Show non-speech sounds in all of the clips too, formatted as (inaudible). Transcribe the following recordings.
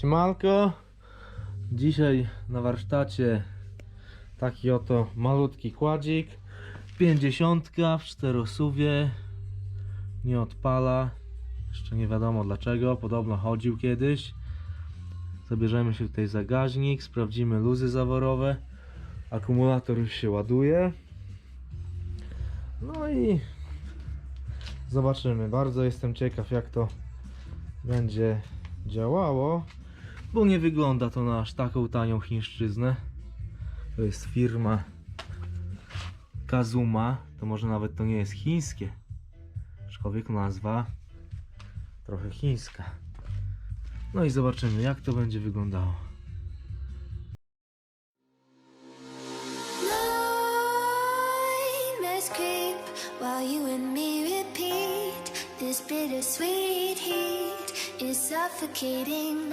Siemanko. Dzisiaj na warsztacie taki oto malutki kładzik. 50 w czterosuwie. Nie odpala. Jeszcze nie wiadomo dlaczego. Podobno chodził kiedyś. Zabierzemy się tutaj zagaźnik. Sprawdzimy luzy zaworowe. Akumulator już się ładuje. No i zobaczymy. Bardzo jestem ciekaw jak to będzie działało, bo nie wygląda to na aż taką tanią chińszczyznę. To jest firma Kazuma, to może nawet to nie jest chińskie, aczkolwiek nazwa trochę chińska. No i zobaczymy jak to będzie wyglądało. While you and me repeat. This bittersweet heat is suffocating.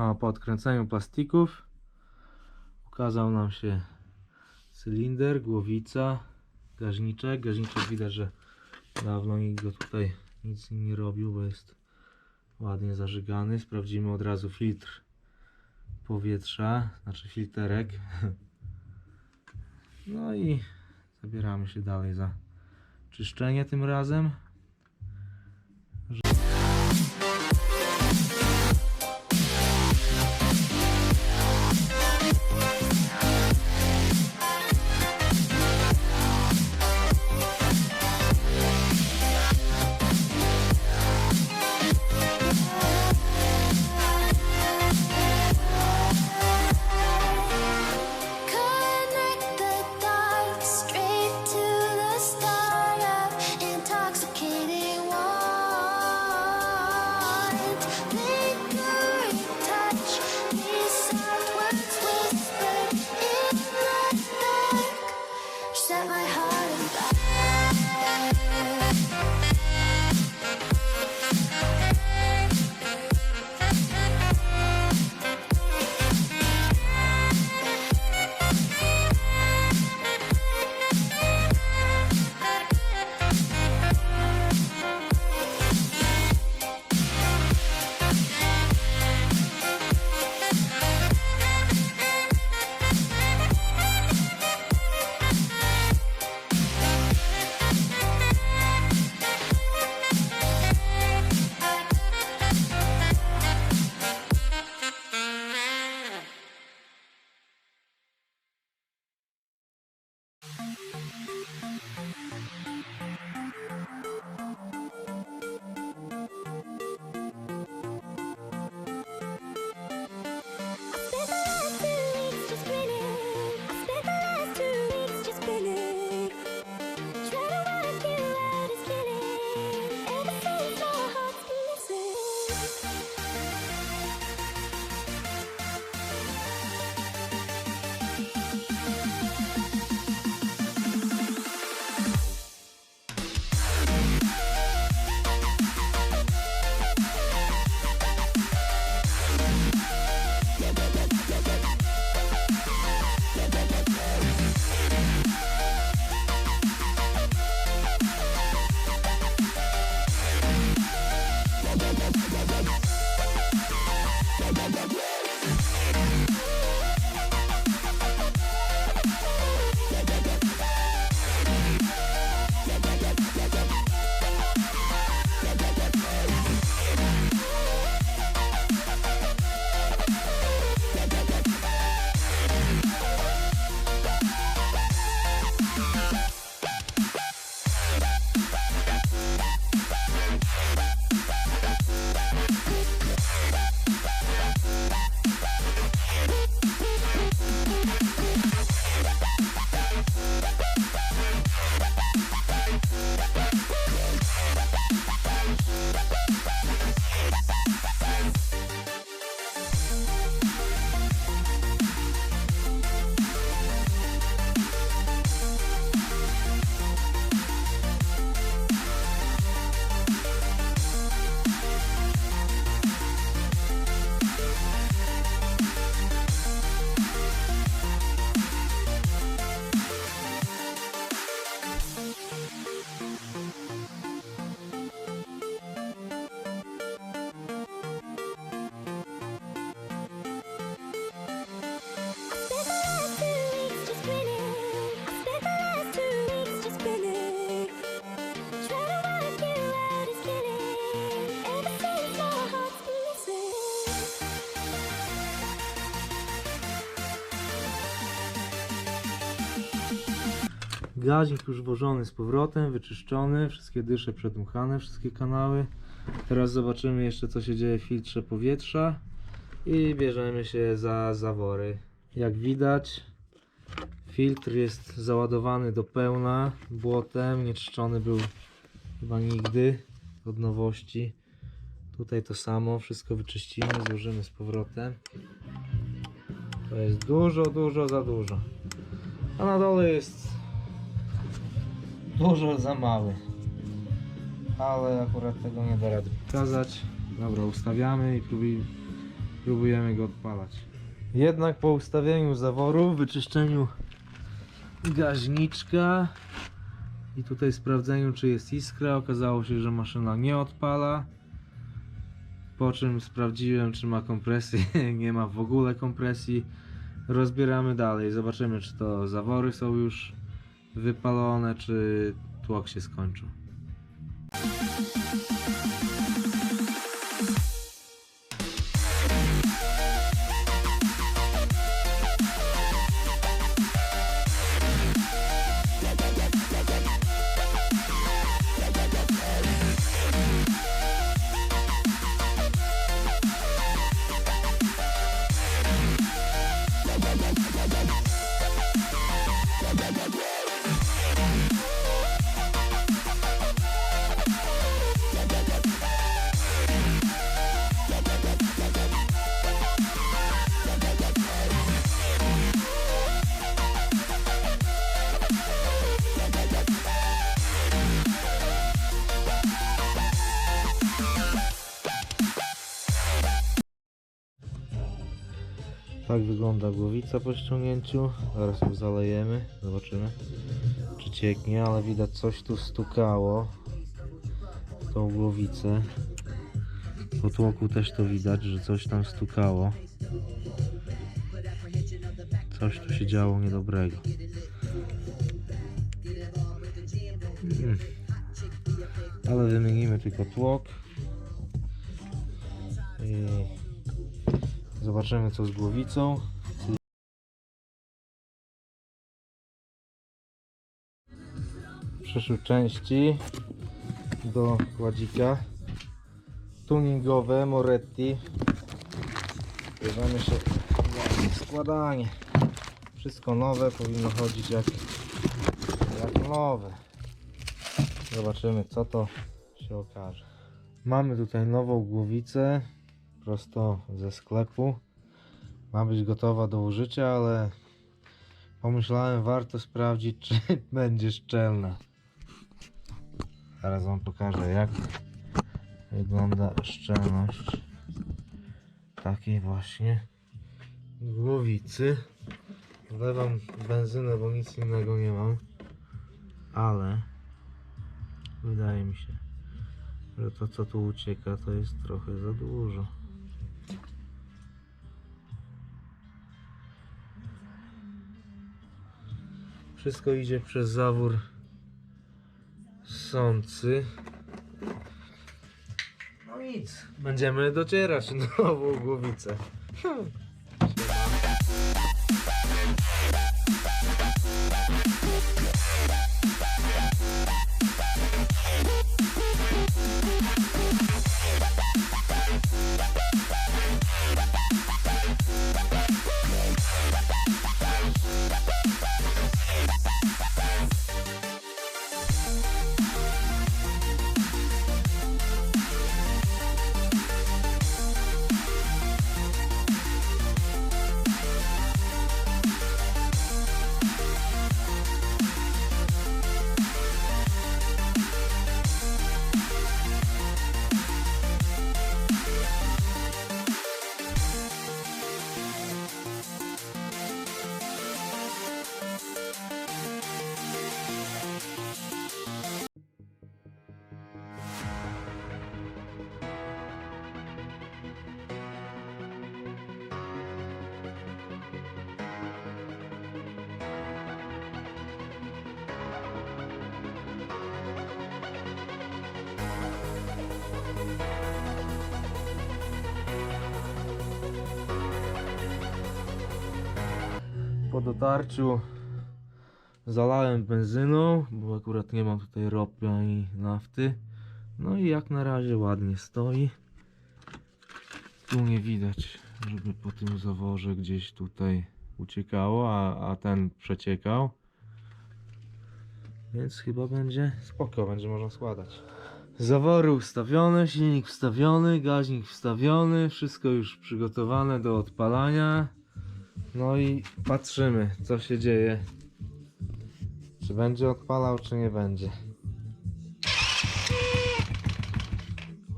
A po odkręceniu plastików ukazał nam się cylinder, głowica, gaźniczek. Gaźniczek widać, że dawno nikt go tutaj nic nie robił, bo jest ładnie zażygany. Sprawdzimy od razu filtr powietrza, znaczy filterek. (laughs) No i zabieramy się dalej za czyszczenie tym razem. Gazik już włożony z powrotem, wyczyszczony, wszystkie dysze przedmuchane, wszystkie kanały. Teraz zobaczymy jeszcze co się dzieje w filtrze powietrza i bierzemy się za zawory. Jak widać filtr jest załadowany do pełna błotem, nie czyszczony był chyba nigdy od nowości. Tutaj to samo, wszystko wyczyścimy, złożymy z powrotem. To jest dużo, dużo za dużo. A na dole jest dużo za mały. Ale akurat tego nie da rady pokazać. Dobra, ustawiamy i próbuj, próbujemy go odpalać. Jednak po ustawieniu zaworu, wyczyszczeniu gaźniczka i tutaj sprawdzeniu czy jest iskra, okazało się, że maszyna nie odpala. Po czym sprawdziłem czy ma kompresję, (laughs) nie ma w ogóle kompresji. Rozbieramy dalej, zobaczymy czy to zawory są już wypalone, czy tłok się skończył. Tak wygląda głowica po ściągnięciu. Zaraz ją zalejemy. Zobaczymy czy cieknie, ale widać coś tu stukało w tą głowicę. Po tłoku też to widać, że coś tam stukało. Coś tu się działo niedobrego. Mm. Ale wymienimy tylko tłok. I zobaczymy co z głowicą. Przyszły części do kładzika. Tuningowe Moretti. Bierzemy się składanie. Wszystko nowe, powinno chodzić jak, jak nowe. Zobaczymy co to się okaże. Mamy tutaj nową głowicę prosto ze sklepu. Ma być gotowa do użycia, ale pomyślałem warto sprawdzić (laughs) czy będzie szczelna. Zaraz wam pokażę jak wygląda szczelność takiej właśnie głowicy. Wlewam benzynę, bo nic innego nie mam. Ale wydaje mi się, że to co tu ucieka to jest trochę za dużo. Wszystko idzie przez zawór sący. No nic, będziemy docierać (laughs) nową głowicę. Dotarciu zalałem benzyną, bo akurat nie mam tutaj ropy ani nafty. No i jak na razie ładnie stoi. Tu nie widać, żeby po tym zaworze gdzieś tutaj uciekało, a, a ten przeciekał. Więc chyba będzie spoko, będzie można składać. Zawory ustawione, silnik wstawiony, gaźnik wstawiony, wszystko już przygotowane do odpalania. No i patrzymy, co się dzieje. Czy będzie odpalał, czy nie będzie.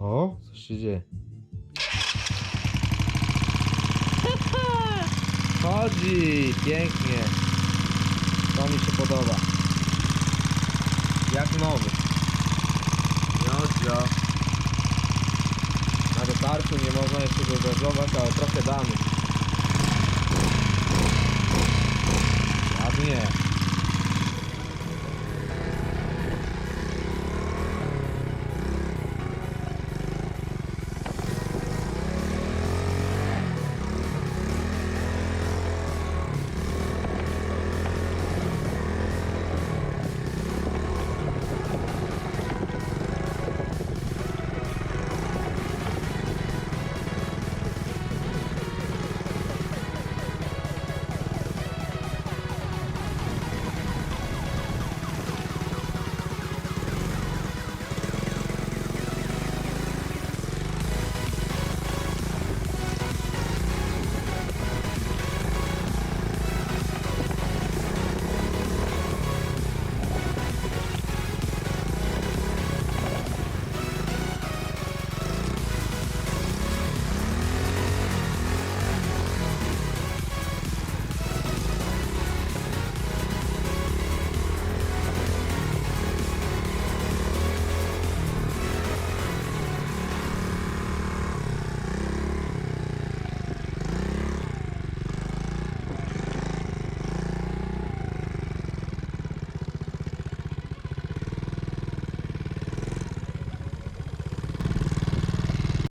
O, coś się dzieje. Chodzi, pięknie. To mi się podoba. Jak nowy. Jodzio. Na dotarciu nie można jeszcze go gazować, ale trochę damy.